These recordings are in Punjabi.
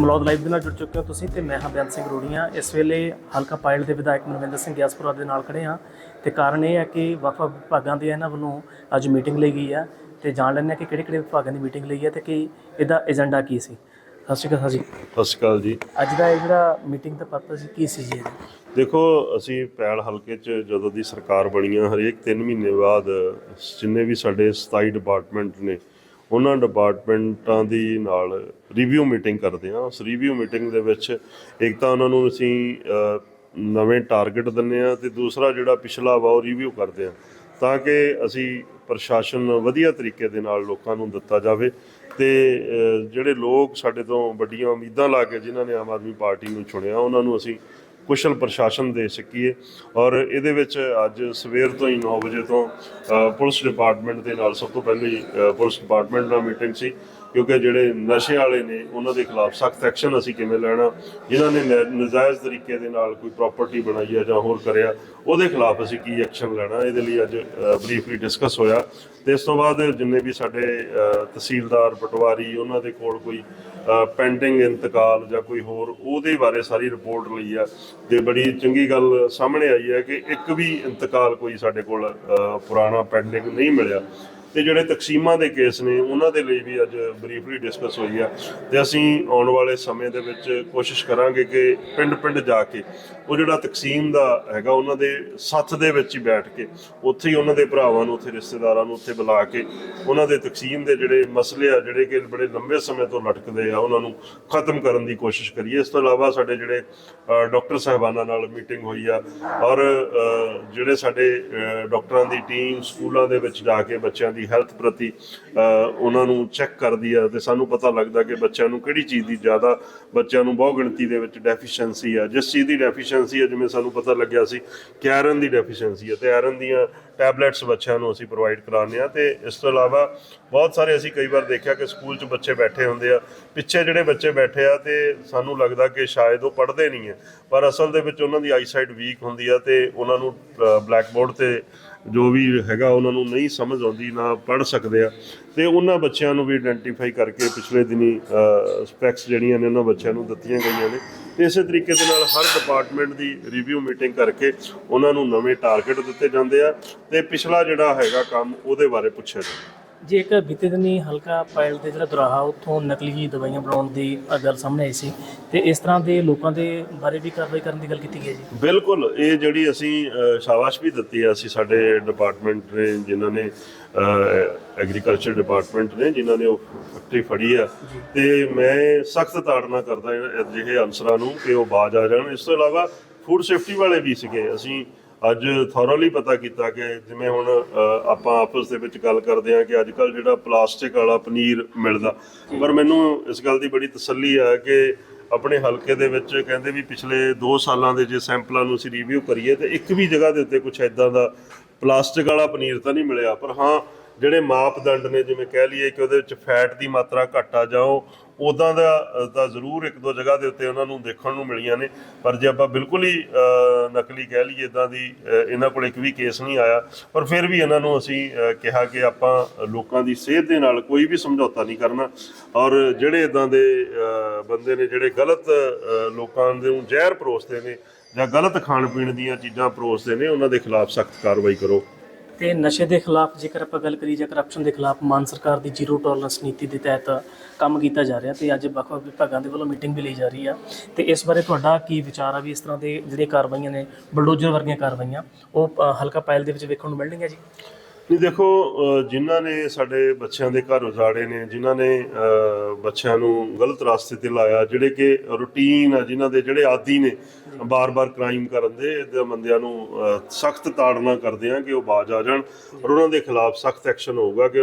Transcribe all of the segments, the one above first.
ਮਲੌਦ ਲਾਈਵ ਦੇ ਨਾਲ ਜੁੜ ਚੁੱਕੇ ਹੋ ਤੁਸੀਂ ਤੇ ਮੈਂ ਹਾਂ ਬੇਅੰਤ ਸਿੰਘ ਰੋੜੀਆਂ। ਇਸ ਵੇਲੇ ਹਲਕਾ ਪਾਇਲ ਦੇ ਵਿਧਾਇਕ ਮਨਵਿੰਦਰ ਸਿੰਘ ਗਿਆਸਪੁਰਾ ਦੇ ਨਾਲ ਖੜੇ ਹਾਂ ਤੇ ਕਾਰਨ ਇਹ ਹੈ ਕਿ ਵੱਖ-ਵੱਖ ਵਿਭਾਗਾਂ ਦੀ ਇਹਨਾਂ ਵੱਲੋਂ ਅੱਜ ਮੀਟਿੰਗ ਲਈ ਗਈ ਹੈ ਤੇ ਜਾਣ ਹਾਂ ਕਿ ਕਿਹੜੇ-ਕਿਹੜੇ ਵਿਭਾਗਾਂ ਦੀ ਮੀਟਿੰਗ ਲਈ ਹੈ ਤੇ ਕਿ ਇਹਦਾ ਏਜੰਡਾ ਕੀ ਸੀ। ਸਤਿ ਸ਼੍ਰੀ ਅਕਾਲ ਜੀ। ਸਤਿ ਸ਼੍ਰੀ ਅਕਾਲ ਜੀ। ਅੱਜ ਦਾ ਇਹ ਜਿਹੜਾ ਮੀਟਿੰਗ ਦਾ ਪਰਪਸ ਕੀ ਸੀ ਜੀ? ਦੇਖੋ ਅਸੀਂ ਪੈਲ ਹਲਕੇ 'ਚ ਜਦੋਂ ਦੀ ਸਰਕਾਰ ਬਣੀ ਆ ਹਰੇਕ 3 ਮਹੀਨੇ ਬਾਅਦ ਜਿੰਨੇ ਵੀ ਸਾਡੇ 27 ਡਿਪਾਰਟਮੈਂਟ ਨੇ ਉਹਨਾਂ ਡਿਪਾਰਟਮੈਂਟਾਂ ਦੀ ਨਾਲ ਰਿਵਿਊ ਮੀਟਿੰਗ ਕਰਦੇ ਆ ਉਸ ਰਿਵਿਊ ਮੀਟਿੰਗ ਦੇ ਵਿੱਚ ਇੱਕ ਤਾਂ ਉਹਨਾਂ ਨੂੰ ਅਸੀਂ ਨਵੇਂ ਟਾਰਗੇਟ ਦਿੰਨੇ ਆ ਤੇ ਦੂਸਰਾ ਜਿਹੜਾ ਪਿਛਲਾ ਵਾ ਉਹ ਰਿਵਿਊ ਕਰਦੇ ਆ ਤਾਂ ਕਿ ਅਸੀਂ ਪ੍ਰਸ਼ਾਸਨ ਵਧੀਆ ਤਰੀਕੇ ਦੇ ਨਾਲ ਲੋਕਾਂ ਨੂੰ ਦਿੱਤਾ ਜਾਵੇ ਤੇ ਜਿਹੜੇ ਲੋਕ ਸਾਡੇ ਤੋਂ ਵੱਡੀਆਂ ਉਮੀਦਾਂ ਲਾ ਕੇ ਜਿਨ੍ਹਾਂ ਨੇ ਆਮ ਆਦਮੀ ਪਾਰਟੀ ਨੂੰ ਚੁਣਿਆ, ਉਹਨਾਂ ਨੂੰ ਅਸੀਂ ਕੁਸ਼ਲ ਪ੍ਰਸ਼ਾਸਨ ਦੇ ਸਕੀਏ ਔਰ ਇਹਦੇ ਵਿੱਚ ਅੱਜ ਸਵੇਰ ਤੋਂ ਹੀ 9 ਵਜੇ ਤੋਂ ਪੁਲਿਸ ਡਿਪਾਰਟਮੈਂਟ ਦੇ ਨਾਲ ਸਭ ਤੋਂ ਪਹਿਲੇ ਅ, ਪੁਲਿਸ ਡਿਪਾਰਟਮੈਂਟ ਨਾਲ ਮੀਟਿੰਗ ਸੀ। ਕਿਉਂਕਿ ਜਿਹੜੇ ਨਸ਼ੇ ਵਾਲੇ ਨੇ, ਉਹਨਾਂ ਦੇ ਖਿਲਾਫ ਸਖਤ ਐਕਸ਼ਨ ਅਸੀਂ ਕਿਵੇਂ ਲੈਣਾ? ਜਿਨ੍ਹਾਂ ਨੇ ਨੈ- ਨਜਾਇਜ਼ ਤਰੀਕੇ ਦੇ ਨਾਲ ਕੋਈ ਪ੍ਰਾਪਰਟੀ ਬਣਾਈ ਹੈ ਜਾਂ ਹੋਰ ਕਰਿਆ, ਉਹਦੇ ਖਿਲਾਫ ਅਸੀਂ ਕੀ ਐਕਸ਼ਨ ਲੈਣਾ? ਇਹਦੇ ਲਈ ਅੱਜ ਬਰੀਫਲੀ ਡਿਸਕਸ ਹੋਇਆ। ਤੇ ਇਸ ਤੋਂ ਬਾਅਦ ਜਿੰਨੇ ਵੀ ਸਾਡੇ ਤਹਿਸੀਲਦਾਰ, ਪਟਵਾਰੀ, ਉਹਨਾਂ ਦੇ ਕੋਲ ਕੋਈ ਪੈਂਡਿੰਗ ਇੰਤਕਾਲ ਜਾਂ ਕੋਈ ਹੋਰ, ਉਹਦੇ ਬਾਰੇ ਸਾਰੀ ਰਿਪੋਰਟ ਲਈ ਆ। ਤੇ ਬੜੀ ਚੰਗੀ ਗੱਲ ਸਾਹਮਣੇ ਆਈ ਹੈ ਕਿ ਇੱਕ ਵੀ ਇੰਤਕਾਲ ਕੋਈ ਸਾਡੇ ਕੋਲ ਪੁਰਾਣਾ ਪੈਂਡਿੰਗ ਨਹੀਂ ਮਿਲਿਆ। ਤੇ ਜਿਹੜੇ ਤਕਸੀਮਾਂ ਦੇ ਕੇਸ ਨੇ ਉਹਨਾਂ ਦੇ ਲਈ ਵੀ ਅੱਜ ਬਰੀਫਲੀ ਡਿਸਕਸ ਹੋਈ ਆ। ਤੇ ਅਸੀਂ ਆਉਣ ਵਾਲੇ ਸਮੇਂ ਦੇ ਵਿੱਚ ਕੋਸ਼ਿਸ਼ ਕਰਾਂਗੇ ਕਿ ਪਿੰਡ-ਪਿੰਡ ਜਾ ਕੇ ਉਹ ਜਿਹੜਾ ਤਕਸੀਮ ਦਾ ਹੈਗਾ ਉਹਨਾਂ ਦੇ ਸੱਥ ਦੇ ਵਿੱਚ ਹੀ ਬੈਠ ਕੇ ਉੱਥੇ ਹੀ ਉਹਨਾਂ ਦੇ ਭਰਾਵਾਂ ਨੂੰ ਉੱਥੇ ਰਿਸ਼ਤੇਦਾਰਾਂ ਨੂੰ ਉੱਥੇ ਬੁਲਾ ਕੇ ਉਹਨਾਂ ਦੇ ਤਕਸੀਮ ਦੇ ਜਿਹੜੇ ਮਸਲੇ ਆ ਜਿਹੜੇ ਕਿ ਬੜੇ ਲੰਬੇ ਸਮੇਂ ਤੋਂ ਲਟਕਦੇ ਆ ਉਹਨਾਂ ਨੂੰ ਖਤਮ ਕਰਨ ਦੀ ਕੋਸ਼ਿਸ਼ ਕਰੀਏ। ਇਸ ਤੋਂ ਇਲਾਵਾ ਸਾਡੇ ਜਿਹੜੇ ਅ, ਡਾਕਟਰ ਸਾਹਿਬਾਨਾਂ ਨਾਲ ਮੀਟਿੰਗ ਹੋਈ ਆ ਔਰ ਜਿਹੜੇ ਸਾਡੇ ਅ, ਡਾਕਟਰਾਂ ਦੀ ਟੀਮ ਸਕੂਲਾਂ ਦੇ ਵਿੱਚ ਜਾ ਕੇ ਬੱਚਿਆਂ ਦੀ ਹੈਲਥ ਪ੍ਰਤੀ ਉਹਨਾਂ ਨੂੰ ਚੈੱਕ ਕਰਦੀ ਆ ਤੇ ਸਾਨੂੰ ਪਤਾ ਲੱਗਦਾ ਕਿ ਬੱਚਿਆਂ ਨੂੰ ਕਿਹੜੀ ਚੀਜ਼ ਦੀ ਜ਼ਿਆਦਾ, ਬੱਚਿਆਂ ਨੂੰ ਬਹੁ ਗਿਣਤੀ ਦੇ ਵਿੱਚ ਡੈਫੀਸ਼ੀਐਂਸੀ ਆ। ਜਿਸ ਚੀਜ਼ ਦੀ ਡੈਫੀਸ਼ੀਐਂਸੀ ਆ, ਜਿਵੇਂ ਸਾਨੂੰ ਪਤਾ ਲੱਗਿਆ ਸੀ ਕਿ ਆਇਰਨ ਦੀ ਡੈਫੀਸ਼ੀਐਂਸੀ ਆ ਤੇ ਆਇਰਨ ਦੀਆਂ ਟੈਬਲੇਟਸ ਬੱਚਿਆਂ ਨੂੰ ਅਸੀਂ ਪ੍ਰੋਵਾਈਡ ਕਰਾਉਂਦੇ ਆ ਤੇ ਇਸ ਤੋਂ ਇਲਾਵਾ ਬਹੁਤ ਸਾਰੇ ਅਸੀਂ ਕਈ ਵਾਰ ਦੇਖਿਆ ਕਿ ਸਕੂਲ 'ਚ ਬੱਚੇ ਬੈਠੇ ਹੁੰਦੇ ਆ, ਪਿੱਛੇ ਜਿਹੜੇ ਬੱਚੇ ਬੈਠੇ ਆ ਤੇ ਸਾਨੂੰ ਲੱਗਦਾ ਕਿ ਸ਼ਾਇਦ ਉਹ ਪੜ੍ਹਦੇ ਨਹੀਂ ਹੈ ਪਰ ਅਸਲ ਦੇ ਵਿੱਚ ਉਹਨਾਂ ਦੀ ਆਈਸਾਈਟ ਵੀਕ ਹੁੰਦੀ ਆ ਤੇ ਉਹਨਾਂ ਨੂੰ ਬਲੈਕ ਬੋਰਡ ਤੇ ਜੋ ਵੀ ਹੈਗਾ ਉਹਨਾਂ ਨੂੰ ਨਹੀਂ ਸਮਝ ਆਉਂਦੀ, ਨਾ ਪੜ੍ਹ ਸਕਦੇ ਆ। ਤੇ ਉਹਨਾਂ ਬੱਚਿਆਂ ਨੂੰ ਵੀ ਆਇਡੈਂਟੀਫਾਈ ਕਰਕੇ ਪਿਛਲੇ ਦਿਨੀ ਸਪੈਕਸ ਜਿਹੜੀਆਂ ਨੇ ਉਹਨਾਂ ਬੱਚਿਆਂ ਨੂੰ ਦਿੱਤੀਆਂ ਗਈਆਂ ਨੇ। ਤੇ ਇਸੇ ਤਰੀਕੇ ਦੇ ਨਾਲ ਹਰ ਡਿਪਾਰਟਮੈਂਟ ਦੀ ਰਿਵਿਊ ਮੀਟਿੰਗ ਕਰਕੇ ਉਹਨਾਂ ਨੂੰ ਨਵੇਂ ਟਾਰਗੇਟ ਦਿੱਤੇ ਜਾਂਦੇ ਆ। ਤੇ ਪਿਛਲਾ ਜਿਹੜਾ ਹੈਗਾ ਕੰਮ ਉਹਦੇ ਬਾਰੇ ਪੁੱਛਿਆ ਜਾਂਦਾ। ਜੀ ਇੱਕ ਬੀਤੇ ਦਿਨੀ ਹਲਕਾ ਪਾਇਲ ਦੇ ਜਿਹੜਾ ਦੁਰਾਹਾ ਉੱਥੋਂ ਨਕਲੀ ਦਵਾਈਆਂ ਬਣਾਉਣ ਦੀ ਗੱਲ ਸਾਹਮਣੇ ਆਈ ਸੀ ਤੇ ਇਸ ਤਰ੍ਹਾਂ ਦੇ ਲੋਕਾਂ ਦੇ ਬਾਰੇ ਵੀ ਕਾਰਵਾਈ ਕਰਨ ਦੀ ਗੱਲ ਕੀਤੀ ਗਈ ਹੈ ਜੀ? ਬਿਲਕੁਲ ਇਹ ਜਿਹੜੀ ਅਸੀਂ ਸ਼ਾਬਾਸ਼ ਵੀ ਦਿੱਤੀ ਆ ਅਸੀਂ ਸਾਡੇ ਡਿਪਾਰਟਮੈਂਟ ਨੇ ਜਿਨ੍ਹਾਂ ਨੇ ਐਗਰੀਕਲਚਰ ਡਿਪਾਰਟਮੈਂਟ ਨੇ ਜਿਨ੍ਹਾਂ ਨੇ ਉਹ ਫੈਕਟਰੀ ਫੜੀ ਆ। ਤੇ ਮੈਂ ਸਖਤ ਤਾੜਨਾ ਕਰਦਾ ਅਜਿਹੇ ਅਨਸਰਾਂ ਨੂੰ ਕਿ ਉਹ ਬਾਜ ਆ ਜਾਣ। ਇਸ ਤੋਂ ਇਲਾਵਾ ਫੂਡ ਸੇਫਟੀ ਵਾਲੇ ਵੀ ਸੀਗੇ। ਅਸੀਂ ਅੱਜ ਥੋਰਲੀ ਪਤਾ ਕੀਤਾ ਕਿ ਜਿਵੇਂ ਹੁਣ ਆਪਾਂ ਆਪਸ ਦੇ ਵਿੱਚ ਗੱਲ ਕਰਦੇ ਹਾਂ ਕਿ ਅੱਜ ਕੱਲ ਜਿਹੜਾ ਪਲਾਸਟਿਕ ਵਾਲਾ ਪਨੀਰ ਮਿਲਦਾ। ਪਰ ਮੈਨੂੰ ਇਸ ਗੱਲ ਦੀ ਬੜੀ ਤਸੱਲੀ ਆ ਕਿ ਆਪਣੇ ਹਲਕੇ ਦੇ ਵਿੱਚ ਕਹਿੰਦੇ ਵੀ ਪਿਛਲੇ 2 ਸਾਲਾਂ ਦੇ ਜੇ ਸੈਂਪਲਾਂ ਨੂੰ ਅਸੀਂ ਰਿਵਿਊ ਕਰੀਏ ਤੇ ਇੱਕ ਵੀ ਜਗ੍ਹਾ ਦੇ ਉੱਤੇ ਕੁਝ ਐਦਾਂ ਦਾ ਪਲਾਸਟਿਕ ਵਾਲਾ ਪਨੀਰ ਤਾਂ ਨਹੀਂ ਮਿਲਿਆ। ਪਰ ਹਾਂ, ਜਿਹੜੇ ਮਾਪਦੰਡ ਨੇ, ਜਿਵੇਂ ਕਹਿ ਲਈਏ ਕਿ ਉਹਦੇ ਵਿੱਚ ਫੈਟ ਦੀ ਮਾਤਰਾ ਘੱਟ ਆ ਜਾਓ ਉਦਾਂ ਦਾ ਤਾਂ ਜ਼ਰੂਰ ਇੱਕ ਦੋ ਜਗ੍ਹਾ ਦੇ ਉੱਤੇ ਉਹਨਾਂ ਨੂੰ ਦੇਖਣ ਨੂੰ ਮਿਲੀਆਂ ਨੇ। ਪਰ ਜੇ ਆਪਾਂ ਬਿਲਕੁਲ ਹੀ ਨਕਲੀ ਕਹਿ ਲਈਏ ਇਦਾਂ ਦੀ ਇਹਨਾਂ ਕੋਲ ਇੱਕ ਵੀ ਕੇਸ ਨਹੀਂ ਆਇਆ, ਪਰ ਫਿਰ ਵੀ ਇਹਨਾਂ ਨੂੰ ਅਸੀਂ ਕਿਹਾ ਕਿ ਆਪਾਂ ਲੋਕਾਂ ਦੀ ਸਿਹਤ ਦੇ ਨਾਲ ਕੋਈ ਵੀ ਸਮਝੌਤਾ ਨਹੀਂ ਕਰਨਾ। ਔਰ ਜਿਹੜੇ ਇਦਾਂ ਦੇ ਬੰਦੇ ਨੇ ਜਿਹੜੇ ਗਲਤ ਲੋਕਾਂ ਨੂੰ ਜ਼ਹਿਰ ਪਰੋਸਦੇ ਨੇ ਜਾਂ ਗਲਤ ਖਾਣ ਪੀਣ ਦੀਆਂ ਚੀਜ਼ਾਂ ਪਰੋਸਦੇ ਨੇ, ਉਹਨਾਂ ਦੇ ਖਿਲਾਫ ਸਖਤ ਕਾਰਵਾਈ ਕਰੋ। ਤੇ ਨਸ਼ੇ ਦੇ ਖਿਲਾਫ, ਜੇਕਰ ਆਪਾਂ ਗੱਲ ਕਰੀਏ ਜਾਂ ਕਰਪਸ਼ਨ ਦੇ ਖਿਲਾਫ ਮਾਨ ਸਰਕਾਰ ਦੀ ਜ਼ੀਰੋ ਟੋਲਰੈਂਸ ਨੀਤੀ ਦੇ ਤਹਿਤ ਕੰਮ ਕੀਤਾ ਜਾ ਰਿਹਾ ਤੇ ਅੱਜ ਵੱਖ-ਵੱਖ ਵਿਭਾਗਾਂ ਦੇ ਵੱਲੋਂ ਮੀਟਿੰਗ ਵੀ ਲਈ ਜਾ ਰਹੀ ਆ। ਤੇ ਇਸ ਬਾਰੇ ਤੁਹਾਡਾ ਕੀ ਵਿਚਾਰ ਆ ਵੀ ਇਸ ਤਰ੍ਹਾਂ ਦੇ ਜਿਹੜੀਆਂ ਕਾਰਵਾਈਆਂ ਨੇ ਬਲਡੋਜ਼ਰ ਵਰਗੀਆਂ ਕਾਰਵਾਈਆਂ, ਉਹ ਹਲਕਾ ਪਾਇਲ ਦੇ ਵਿੱਚ ਵੇਖਣ ਨੂੰ ਮਿਲਣਗੀਆਂ ਜੀ? ਨਹੀਂ, ਦੇਖੋ ਜਿਨ੍ਹਾਂ ਨੇ ਸਾਡੇ ਬੱਚਿਆਂ ਦੇ ਘਰ ਉਜਾੜੇ ਨੇ, ਜਿਨ੍ਹਾਂ ਨੇ ਬੱਚਿਆਂ ਨੂੰ ਗਲਤ ਰਸਤੇ ਤੇ ਲਾਇਆ, ਜਿਹੜੇ ਕਿ ਰੂਟੀਨ ਆ, ਜਿਨ੍ਹਾਂ ਦੇ ਜਿਹੜੇ ਆਦੀ ਨੇ ਬਾਰ-ਬਾਰ ਕ੍ਰਾਈਮ ਕਰਨ ਦੇ ਇਹਦੇ ਬੰਦਿਆਂ ਨੂੰ ਸਖਤ ਤਾੜਨਾ ਕਰਦੇ ਆ ਕਿ ਉਹ ਬਾਜ ਆ ਜਾਣ ਔਰ ਉਹਨਾਂ ਦੇ ਖਿਲਾਫ ਸਖਤ ਐਕਸ਼ਨ ਹੋਊਗਾ ਕਿ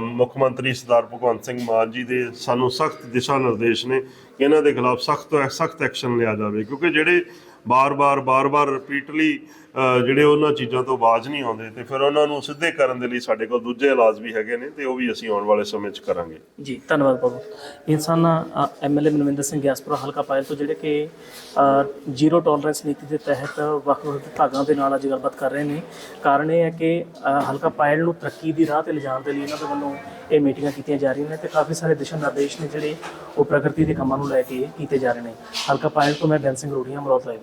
ਮੁੱਖ ਮੰਤਰੀ ਸਰਦਾਰ ਭਗਵੰਤ ਸਿੰਘ ਮਾਨ ਜੀ ਦੇ ਸਾਨੂੰ ਸਖਤ ਦਿਸ਼ਾ ਨਿਰਦੇਸ਼ ਨੇ ਕਿ ਇਹਨਾਂ ਦੇ ਖਿਲਾਫ ਸਖਤ ਤੋਂ ਸਖਤ ਐਕਸ਼ਨ ਲਿਆ ਜਾਵੇ ਕਿਉਂਕਿ ਜਿਹੜੇ ਬਾਰ-ਬਾਰ ਬਾਰ-ਬਾਰ ਰਿਪੀਟਲੀ ਜਿਹੜੇ ਉਹਨਾਂ ਚੀਜ਼ਾਂ ਤੋਂ ਬਾਜ਼ ਨਹੀਂ ਆਉਂਦੇ ਤੇ ਫਿਰ ਉਹਨਾਂ ਨੂੰ ਸਿੱਧੇ ਕਰਨ ਦੇ ਲਈ ਸਾਡੇ ਕੋਲ ਦੂਜੇ ਇਲਾਜ ਵੀ ਹੈਗੇ ਨੇ ਤੇ ਉਹ ਵੀ ਅਸੀਂ ਆਉਣ ਵਾਲੇ ਸਮੇਂ 'ਚ ਕਰਾਂਗੇ। ਜੀ, ਧੰਨਵਾਦ ਬਾਬੂ। ਇਹ ਸਨ ਐਮਐਲਏ ਮਨਵਿੰਦਰ ਸਿੰਘ ਗਿਆਸਪੁਰਾ ਹਲਕਾ ਪਾਇਲ ਤੋਂ ਜਿਹੜੇ ਕਿ ਜ਼ੀਰੋ ਟੋਲਰੈਂਸ ਨੀਤੀ ਦੇ ਤਹਿਤ ਵੱਖ-ਵੱਖ ਵਿਭਾਗਾਂ ਦੇ ਨਾਲ ਅੱਜ ਗੱਲਬਾਤ ਕਰ ਰਹੇ ਨੇ। ਕਾਰਨ ਇਹ ਹੈ ਕਿ ਹਲਕਾ ਪਾਇਲ ਨੂੰ ਤਰੱਕੀ ਦੀ ਰਾਹ ਤੇ ਲਿਜਾਣ ਦੇ ਲਈ ਇਹਨਾਂ ਦੇ ਵੱਲੋਂ ਇਹ ਮੀਟਿੰਗਾਂ ਕੀਤੀਆਂ ਜਾ ਰਹੀਆਂ ਨੇ ਤੇ ਕਾਫੀ ਸਾਰੇ ਦਿਸ਼ਾ ਨਿਰਦੇਸ਼ ਨੇ ਜਿਹੜੇ ਉਹ ਪ੍ਰਗਤੀ ਦੇ ਕੰਮਾਂ ਨੂੰ ਲੈ ਕੇ ਕੀਤੇ ਜਾ ਰਹੇ ਨੇ। ਹਲਕਾ ਪਾਇਲ ਤੋਂ ਮੈਂ ਬੈਂਸ ਸਿੰਘ ਰੋੜੀਆਂ ਮਰੋਤ ਲਾਈਵ